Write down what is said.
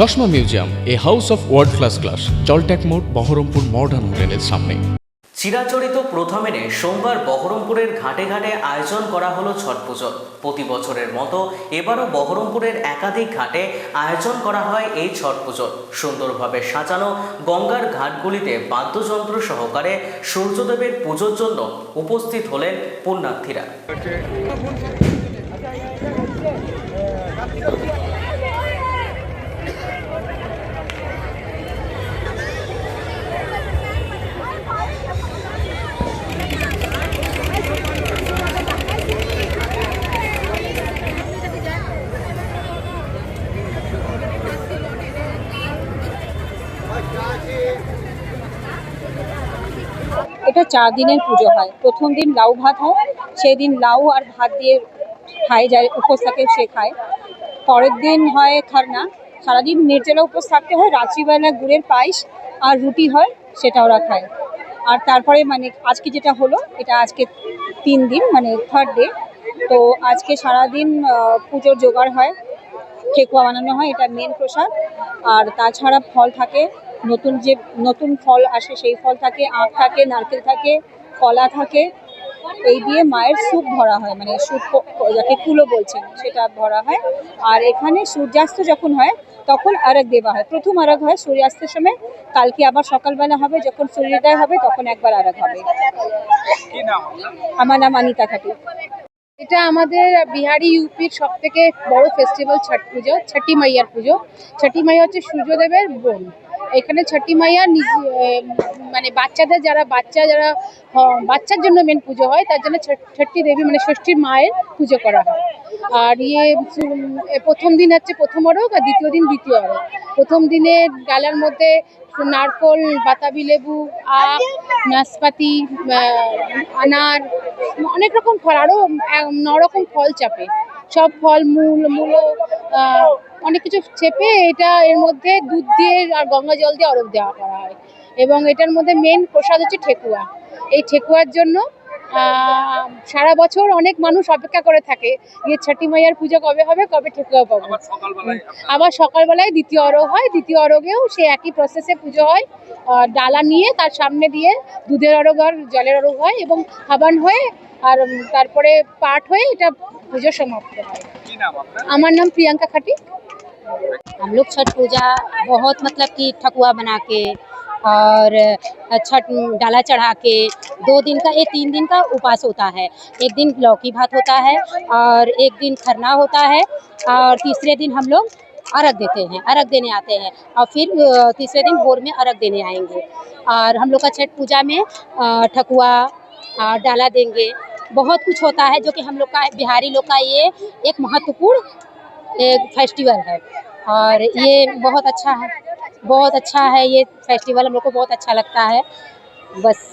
চশমা museum, a house of world class class জলট্যাক মোড়, Baharampur modern হোটেলের সামনে। চিরাচরিত প্রথা সোমবার বহরমপুরের ঘাটে ঘাটে আয়োজন করা হলো ছট পুজো। প্রতি বছরের মতো এবারও বহরমপুরের একাধিক ঘাটে আয়োজন করা হয় এই ছট পুজো। সুন্দরভাবে সাজানো গঙ্গার ঘাটগুলিতে বাদ্যযন্ত্র সহকারে সূর্যদেবের পুজোর জন্য উপস্থিত হলেন পুণ্যার্থীরা। এটা চার দিনের পুজো হয়। প্রথম দিন লাউ ভাত হয় সেই দিন লাউ আর ভাত দিয়ে খায় যায় উপোস থাকে সে খায়। পরের দিন হয় খারনা। সারাদিন নির্জলা উপোস থাকতে হয়, রাত্রিবেলা গুড়ের পায়েস আর রুটি হয়, সেটা ওরা খায়। আর তারপরে মানে আজকে যেটা হলো, এটা আজকে তিন দিন মানে থার্ড ডে তো আজকে সারাদিন পুজোর জোগাড় হয়, ঠেকুয়া বানানো হয়, এটা মেন প্রসাদ। আর তাছাড়া ফল থাকে নতুন যে নতুন ফল আসে সেই ফল থাকে আখ থাকে নারকেল থাকে কলা থাকে এই দিয়ে মায়ের স্যুপ ভরা হয় মানে স্যুপ যাকে কুলো বলছেন সেটা ভরা হয়। আর এখানে সূর্যাস্ত যখন হয় তখন আরগ দেওয়া হয়। প্রথম আরগ হয় সূর্যাস্তের সময় কালকে আবার সকালবেলা হবে যখন সূর্যোদয় হবে তখন একবার আরগ হবে। আমার নাম অনিতা খাটু এটা আমাদের বিহারি ইউপির সব থেকে বড় ফেস্টিভ্যাল ছট পুজো ছটি মাইয়ার পুজো। ছটি মাইয়া হচ্ছে সূর্যদেবের বোন। এখানে ছটি মাইয়া মানে বাচ্চাদের যারা বাচ্চা, যারা বাচ্চার জন্য মেন পুজো হয়, তার জন্য ছট্টি দেবী মানে ষষ্ঠীর মায়ের পুজো করা হয়। আর ইয়ে প্রথম দিন হচ্ছে প্রথম অরক আর দ্বিতীয় দিন দ্বিতীয় অরক প্রথম দিনে ডালার মধ্যে নারকল, বাতাবি লেবু, আখ, নাশপাতি আনার, অনেক রকম ফল আরও ন রকম ফল চাপে। সব ফল, মূল, মূলো অনেক কিছু চেপে এটা এর মধ্যে দুধ দিয়ে আর গঙ্গা জল দিয়ে অরক দেওয়া করা হয়। এবং এটার মধ্যে মেন প্রসাদ হচ্ছে ঠেকুয়া। এই ঠেকুয়ার জন্য সারা বছর অনেক মানুষ অপেক্ষা করে থাকে যে ছটি মাইয়ার পুজো কবে হবে কবে ঠেকুয়া পাবো আবার সকালবেলায় দ্বিতীয় অরগ হয় দ্বিতীয় অরগেও সে একই প্রসেসে পুজো হয়। ডালা নিয়ে তার সামনে দিয়ে দুধের অরগ আর জলের অরগ হয় এবং হাবান হয়ে আর তারপরে পাঠ হয়ে এটা পুজো সমাপ্ত হয়। আমার নাম প্রিয়াঙ্কা খাটি हम लोग छठ पूजा बहुत मतलब कि ठकुआ बना के और छठ डाला चढ़ा के दो दिन का ये तीन दिन का उपास होता है। एक दिन लौकी भात होता है और एक दिन खरना होता है और तीसरे दिन हम लोग अर्घ देते हैं अर्घ देने आते हैं और फिर तीसरे दिन भोर में अर्घ देने आएँगे। और हम लोग का छठ पूजा में ठकुआ डाला देंगे। बहुत कुछ होता है जो कि हम लोग का, बिहारी लोग का ये एक महत्वपूर्ण एक फेस्टिवल है। और ये बहुत अच्छा है। बहुत अच्छा है ये फेस्टिवल हम लोग को बहुत अच्छा लगता है। बस।